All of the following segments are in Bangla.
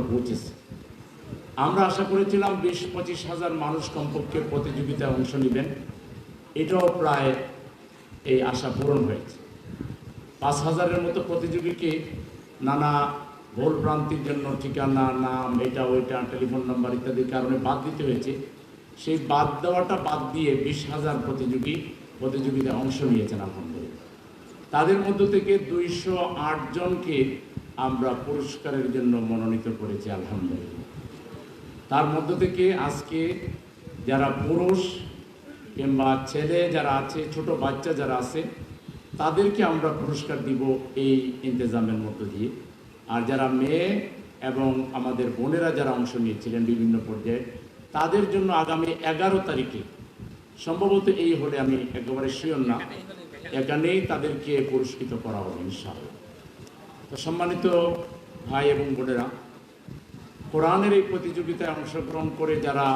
পৌঁছেছে। আমরা আশা করেছিলাম বিশ, পঁচিশ হাজার মানুষ কমপক্ষে প্রতিযোগিতায় অংশ নেবেন। এটাও প্রায় এই আশা পূরণ হয়েছে। পাঁচ হাজারের মতো প্রতিযোগীকে নানা ভুল ভ্রান্তির জন্য ঠিকানা, নাম, এটা, ওইটা, টেলিফোন নাম্বার ইত্যাদির কারণে বাদ দিতে হয়েছে। সেই বাদ দেওয়াটা বাদ দিয়ে বিশ হাজার প্রতিযোগী প্রতিযোগিতায় অংশ নিয়েছেন আলহামদুলিল্লাহ। তাদের মধ্য থেকে দুইশো আট জনকে আমরা পুরস্কারের জন্য মনোনীত করেছি, আলহামদুলিল্লাহ। তার মধ্য থেকে আজকে যারা পুরুষ কিংবা ছেলে যারা আছে, ছোট বাচ্চা যারা আছে, তাদেরকে আমরা পুরস্কার দিব এই ইন্তজামের মধ্য দিয়ে। আর যারা মেয়ে এবং আমাদের বোনেরা যারা অংশ নিয়েছিলেন বিভিন্ন পর্যায়ে, তাদের জন্য আগামী এগারো তারিখে, সম্ভবত এই হলে আমি একেবারে শিওর না, এখানেই তাদেরকে পুরস্কৃত করা হবে, ইনশাআল্লাহ। তো সম্মানিত ভাই এবং বোনেরা, কোরআনের এই প্রতিযোগিতায় অংশগ্রহণ করে যারা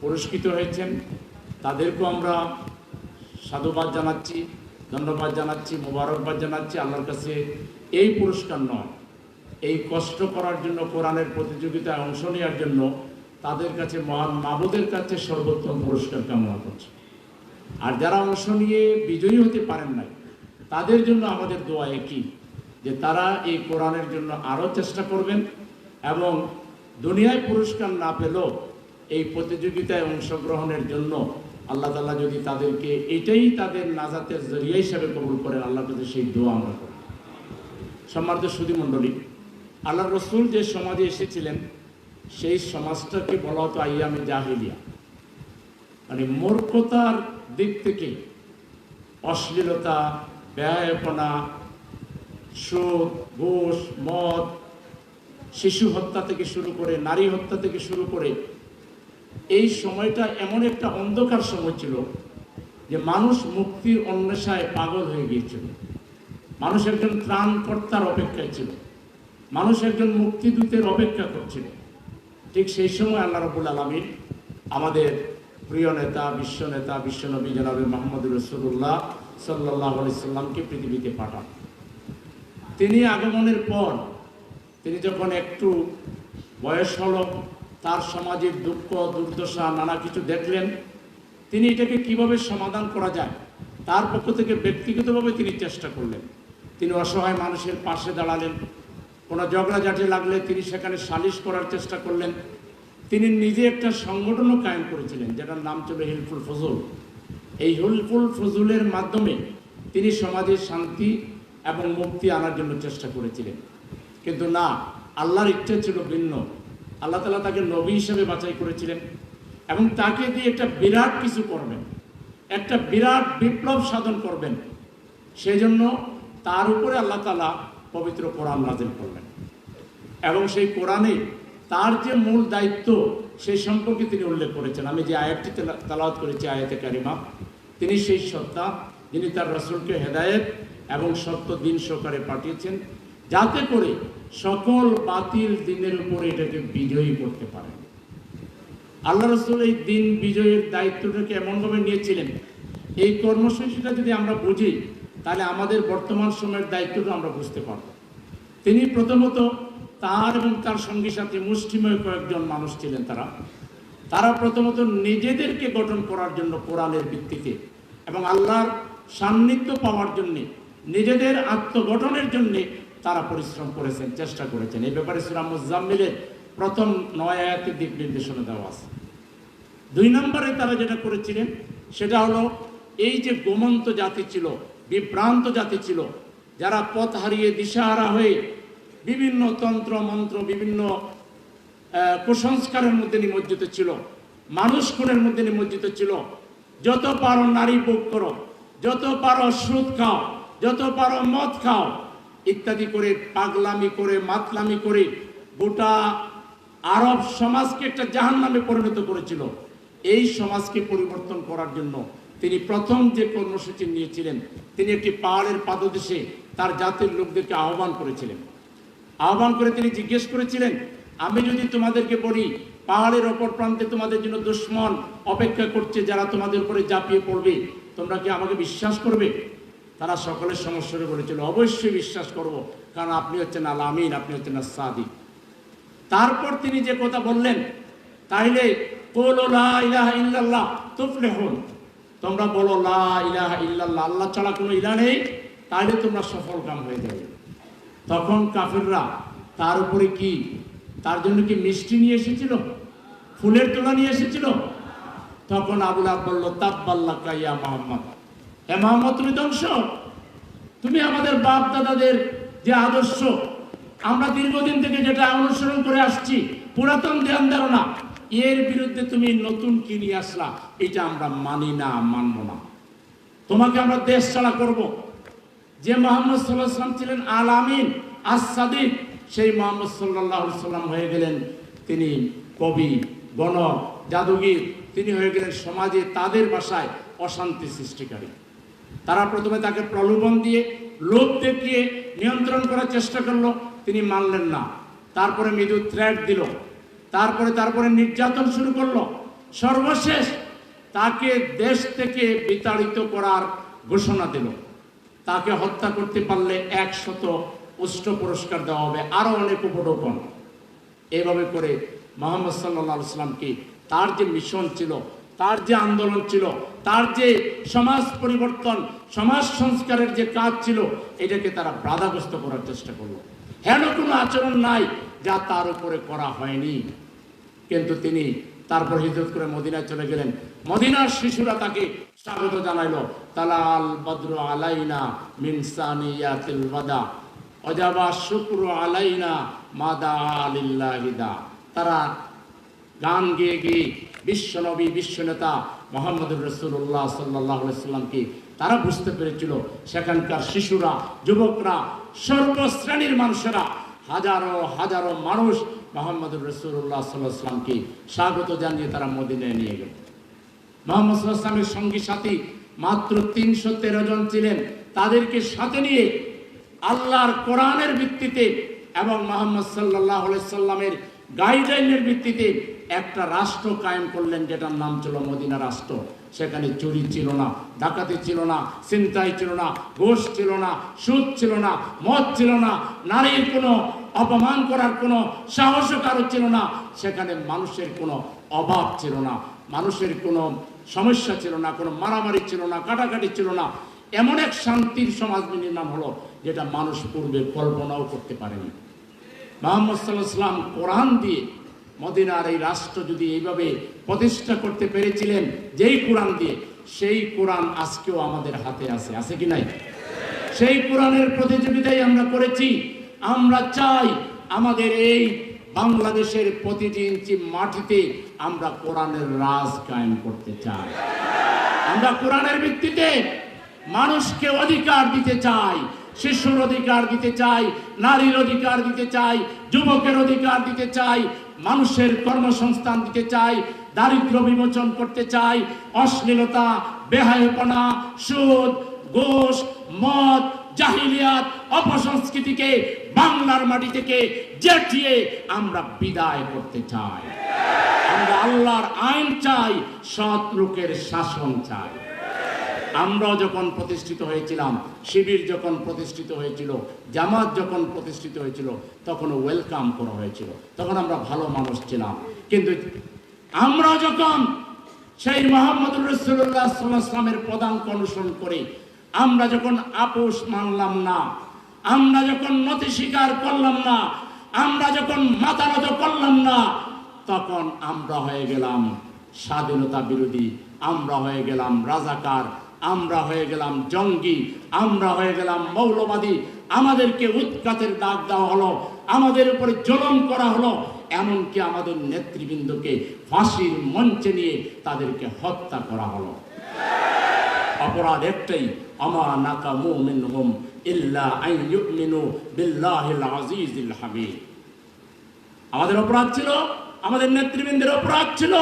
পুরস্কৃত হয়েছেন, তাদেরকেও আমরা সাধুবাদ জানাচ্ছি, ধন্যবাদ জানাচ্ছি, মোবারকবাদ জানাচ্ছি। আল্লাহর কাছে এই পুরস্কার নয়, এই কষ্ট করার জন্য, কোরআনের প্রতিযোগিতায় অংশ নেওয়ার জন্য তাদের কাছে মহান মাবুদের কাছে সর্বোত্তম পুরস্কার কামনা করছে। আর যারা অংশ নিয়ে বিজয়ী হতে পারেন নাই, তাদের জন্য আমাদের দোয়া একই। যে তারা এই কোরআনের জন্য আরও চেষ্টা করবেন এবং দুনিয়ায় পুরস্কার না পেলেও এই প্রতিযোগিতায় অংশগ্রহণের জন্য আল্লাহ তালা যদি তাদেরকে এটাই তাদের নাজাতের জরিয়া হিসাবে কবুল করেন আল্লাহ কাছে সেই দোয়া আমরা করি। সম্মানিত সুদী মণ্ডলী আল্লাহ রসুল যে সমাজে এসেছিলেন, সেই সমাজটাকে বলা হতো আইয়ামে জাহিলিয়া। মানে মূর্খতার দিক থেকে অশ্লীলতা, ব্যয়পনা সুদ ঘুষ, মদ, শিশু হত্যা থেকে শুরু করে, নারী হত্যা থেকে শুরু করে, এই সময়টা এমন একটা অন্ধকার সময় ছিল যে মানুষ মুক্তির অন্বেষায় পাগল হয়ে গিয়েছিল। মানুষ একজন ত্রাণকর্তার অপেক্ষায় ছিল। মানুষ একজন মুক্তিদূতের অপেক্ষা করছিল। ঠিক সেই সময় আল্লাহ রবুল আলমীর আমাদের প্রিয় নেতা, বিশ্ব নেতা বিশ্বনবী জনাবে মোহাম্মদ রসুল্লাহ সাল্লাহ আলি সাল্লামকে পৃথিবীতে পাঠান। তিনি আগমনের পর, তিনি যখন একটু বয়স হল, তার সমাজের দুঃখ, দুর্দশা, নানা কিছু দেখলেন, তিনি এটাকে কীভাবে সমাধান করা যায়, তার পক্ষ থেকে ব্যক্তিগতভাবে তিনি চেষ্টা করলেন। তিনি অসহায় মানুষের পাশে দাঁড়ালেন, কোনো ঝগড়াঝাটি লাগলে তিনি সেখানে সালিশ করার চেষ্টা করলেন। তিনি নিজে একটা সংগঠনও কায়েম করেছিলেন, যেটার নাম ছিল হিলফুল ফজল। এই হিলফুল ফজলের মাধ্যমে তিনি সমাজের শান্তি এবং মুক্তি আনার জন্য চেষ্টা করেছিলেন। কিন্তু না, আল্লাহর ইচ্ছা ছিল ভিন্ন। আল্লাহ তালা তাকে নবী হিসেবে বাছাই করেছিলেন এবং তাকে দিয়ে একটা বিরাট কিছু করবেন। একটা বিরাট বিপ্লব সাধন করবেন। সেই জন্য তার উপরে আল্লাহ তালা পবিত্র কোরআন নাজিল করলেন। এবং সেই কোরআনে তার যে মূল দায়িত্ব সেই সম্পর্কে তিনি উল্লেখ করেছেন। আমি যে আয়াতটি তালাওয়াত করেছি, আয়াতে কারিমা, তিনি সেই সত্তা, যিনি তার রসুলকে হেদায়েত এবং সত্য দিন সহকারে পাঠিয়েছেন যাতে করে সকল বাতিল দিনের উপরে এটাকে বিজয়ী করতে পারেন আল্লাহ রসুল এই দিন বিজয়ের দায়িত্বটাকে এমনভাবে নিয়েছিলেন, এই কর্মসূচিটা যদি আমরা বুঝি, তাহলে আমাদের বর্তমান সময়ের দায়িত্বটা আমরা বুঝতে পারব। তিনি প্রথমত তার এবং তার সঙ্গী সাথে মুষ্টিময় কয়েকজন মানুষ ছিলেন তারা। তারা প্রথমত নিজেদেরকে গঠন করার জন্য কোরআনের ভিত্তিতে এবং আল্লাহর সান্নিধ্য পাওয়ার জন্যে নিজেদের আত্মগঠনের জন্যে তারা পরিশ্রম করেছেন, চেষ্টা করেছেন। এই ব্যাপারে সুরাম প্রথম নয় দিক নির্দেশনা দেওয়া আছে। দুই নম্বরে তারা যেটা করেছিলেন, সেটা হলো এই যে গোমন্ত জাতি ছিল, বিভ্রান্ত জাতি ছিল, যারা পথ হারিয়ে দিশাহারা হয়ে বিভিন্ন তন্ত্র, মন্ত্র, বিভিন্ন কুসংস্কারের মধ্যে নিমজ্জিত ছিল, মানুষ খুনের মধ্যে নিমজ্জিত ছিল, যত পারো নারী ভোগ করো, যত পারো সুদ খাও যত পারো মদ খাও। ইত্যাদি করে পাগলামি করে, মাতলামি করে গোটা আরব সমাজকে একটা জাহান নামে পরিণত করেছিল। এই সমাজকে পরিবর্তন করার জন্য তিনি প্রথম যে কর্মসূচি নিয়েছিলেন, তিনি একটি পাহাড়ের পাদদেশে তার জাতির লোকদেরকে আহ্বান করেছিলেন। আহ্বান করে তিনি জিজ্ঞেস করেছিলেন, আমি যদি তোমাদেরকে বলি, পাহাড়ের অপর প্রান্তে তোমাদের জন্য দুশ্মন অপেক্ষা করছে যারা তোমাদের উপরে ঝাঁপিয়ে পড়বে, তোমরা কি আমাকে বিশ্বাস করবে? তারা সকলের সমস্যারে বলেছিল অবশ্যই বিশ্বাস করব, কারণ আপনি হচ্ছেন আল আমিন, আপনি হচ্ছেন সাদিক। তারপর তিনি যে কথা বললেন, তাইলে তোমরা বলো লা ইলাহা আল্লাহ ছাড়া কোনো ইলাহ নেই তাহলে তোমরা সফল কাম হয়ে যাবে। তখন কাফিররা তার উপরে কি, তার জন্য কি মিষ্টি নিয়ে এসেছিল? ফুলের তোলা নিয়ে এসেছিল? তখন আবুল আব বলল তাব্বাল্লা কাইয়া মোহাম্মদ। হে মোহাম্মদ তুমি ধ্বংস। তুমি আমাদের বাপ দাদাদের যে আদর্শ, আমরা দীর্ঘদিন থেকে যেটা অনুসরণ করে আসছি, পুরাতন ধ্যান ধারণা, এর বিরুদ্ধে তুমি নতুন কি নিয়ে আসলা, এটা আমরা মানি না, মানব না। তোমাকে আমরা দেশ ছাড়া করব। যে মোহাম্মদ সাল্লাহ সাল্লাম ছিলেন আল আমিন আসাদিক সেই মোহাম্মদ সাল্লাহ সাল্লাম হয়ে গেলেন তিনি কবি, গণক, জাদুগির, তিনি হয়ে গেলেন সমাজে তাদের বাসায় অশান্তি সৃষ্টিকারী। তারা প্রথমে তাকে প্রলোভন দিয়ে, লোভ দেখিয়ে নিয়ন্ত্রণ করার চেষ্টা করল, তিনি মানলেন না। তারপরে মৃদু থ্রেট দিল। তারপরে তারপরে নির্যাতন শুরু করল। সর্বশেষ তাকে দেশ থেকে বিতাড়িত করার ঘোষণা দিল। তাকে হত্যা করতে পারলে একশত উষ্ঠ পুরস্কার দেওয়া হবে, আরও অনেক উপঢৌকন। এভাবে করে মোহাম্মদ সাল্লাহ সাল্লামকে তার যে মিশন ছিল তার যে আন্দোলন ছিল, তার যে সমাজ পরিবর্তন, সমাজ সংস্কারের যে কাজ ছিল, এটাকে তারা বাধাগ্রস্ত করার চেষ্টা করল। হেন কোনো আচরণ নাই যা তার উপরে করা হয়নি। কিন্তু তিনি তারপর হিজরত করে মদিনায় চলে গেলেন। মদিনার শিশুরা তাকে স্বাগত জানাইল তালাল বদ্র আলাইনা মিনসানিয়াতিল ওয়াদা, অজাবা শুক্র আলাইনা মাদা আলিল্লাহিদা তারা গান গেয়ে গিয়ে বিশ্বনবী, বিশ্বনেতা মোহাম্মদুর রসুল্লাহ সাল্লাহ সাল্লামকে তারা বুঝতে পেরেছিল সেখানকার শিশুরা, যুবকরা, সর্বশ্রেণীর মানুষেরা, হাজারো হাজারো মানুষ মোহাম্মদুর রসুল্লাহ সাল্লাহ সাল্লামকে স্বাগত জানিয়ে তারা মদিনায় নিয়ে গেল। মোহাম্মদ সাল্লাহ সাল্লামের সঙ্গী সাথী মাত্র তিনশো তেরো জন ছিলেন। তাদেরকে সাথে নিয়ে আল্লাহর কোরআনের ভিত্তিতে এবং মোহাম্মদ সাল্লাহ সাল্লামের গাইডলাইনের ভিত্তিতে একটা রাষ্ট্র কায়েম করলেন যেটার নাম ছিল মদিনা রাষ্ট্র সেখানে চুরি ছিল না ডাকাতি ছিল না চিন্তাই ছিল না ঘোষ ছিল না সুদ ছিল না মদ ছিল না নারীর কোনো অপমান করার কোনো সাহসও কারও ছিল না সেখানে মানুষের কোনো অভাব ছিল না মানুষের কোনো সমস্যা ছিল না কোনো মারামারি ছিল না কাটাকাটি ছিল না এমন এক শান্তির সমাজ নির্মাণ হলো যেটা মানুষ পূর্বে কল্পনাও করতে পারেনি মোহাম্মদ সাল্লাহ সাল্লাম কোরআন দিয়ে মদিনার এই রাষ্ট্র যদি এইভাবে প্রতিষ্ঠা করতে পেরেছিলেন, যেই কোরআন দিয়ে, সেই কোরআন আজকেও আমাদের হাতে আছে। আছে কি নাই? সেই কোরআনের প্রতিযোগিতাই আমরা করেছি। আমরা চাই আমাদের এই বাংলাদেশের প্রতিটি ইঞ্চি মাটিতে আমরা কোরআনের রাজ কায়েম করতে চাই। আমরা কোরআনের ভিত্তিতে মানুষকে অধিকার দিতে চাই। শিশুর অধিকার দিতে চাই, নারীর অধিকার দিতে চাই, যুবকের অধিকার দিতে চাই, মানুষের কর্মসংস্থান দিতে চাই, দারিদ্র বিমোচন করতে চাই, অশ্লীলতা, বেহায়পনা, সুদ গোষ মদ, জাহিলিয়াত, অপসংস্কৃতিকে বাংলার মাটি থেকে জেঠিয়ে আমরা বিদায় করতে চাই। আমরা আল্লাহর আইন চাই, সৎ লোকের শাসন চাই। আমরাও যখন প্রতিষ্ঠিত হয়েছিলাম, শিবির যখন প্রতিষ্ঠিত হয়েছিল, জামাত যখন প্রতিষ্ঠিত হয়েছিল তখন ওয়েলকাম করা হয়েছিল। তখন আমরা ভালো মানুষ ছিলাম। কিন্তু আমরা যখন সেই মোহাম্মদুর রসুল্লাহ সাল্লামের পদাঙ্ক অনুসরণ করে, আমরা যখন আপোষ মানলাম না, আমরা যখন নতি স্বীকার করলাম না, আমরা যখন মাথা নত করলাম না, তখন আমরা হয়ে গেলাম স্বাধীনতা বিরোধী, আমরা হয়ে গেলাম রাজাকার আমরা হয়ে গেলাম জঙ্গি, আমরা হয়ে গেলাম মৌলবাদী। আমাদেরকে উৎখাতের ডাক দেওয়া হলো, আমাদের উপরে জলম করা হলো। এমনকি আমাদের নেতৃবৃন্দকে ফাঁসির মঞ্চে নিয়ে তাদেরকে হত্যা করা হলো। অপরাধ একটাই আমা নাকা মুমিন হুম ইল্লা ইউমিনু বিল্লাহিল আজিজিল হামিদ। আমাদের অপরাধ ছিল, আমাদের নেতৃবৃন্দের অপরাধ ছিল।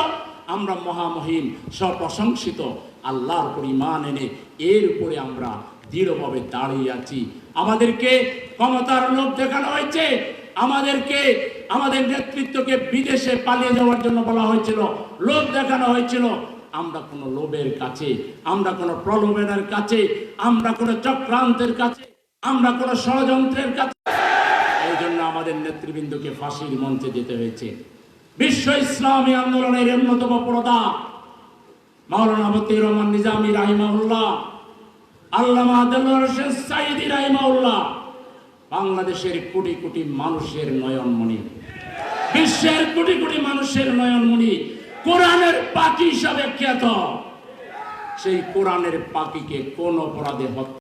আমরা মহামহিম সপ্রশংসিত আল্লাহর পরিমাণ এনে এর উপরে আমরা দৃঢ়ভাবে দাঁড়িয়ে আছি। আমাদেরকে ক্ষমতার লোভ দেখানো হয়েছে। আমাদেরকে, আমাদের নেতৃত্বকে বিদেশে পালিয়ে যাওয়ার জন্য বলা হয়েছিল। লোভ দেখানো হয়েছিল। আমরা কোনো লোভের কাছে, আমরা কোনো প্রলোভনের কাছে, আমরা কোনো চক্রান্তের কাছে, আমরা কোনো ষড়যন্ত্রের কাছে। এই জন্য আমাদের আমাদের নেতৃবৃন্দকে ফাঁসির মঞ্চে যেতে হয়েছে। বিশ্ব ইসলামী আন্দোলনের অন্যতম প্রদা মাওলানা মতিউর রহমান নিজামী রাহিমাউল্লাহ আল্লামা দেলোয়ার হোসেন সাইদি রাহিমাউল্লাহ বাংলাদেশের কোটি কোটি মানুষের নয়নমণি। বিশ্বের কোটি কোটি মানুষের নয়নমণি কোরআনের পাখি হিসাবে খ্যাত। সেই কোরআনের পাখিকে কোন অপরাধে হত্যা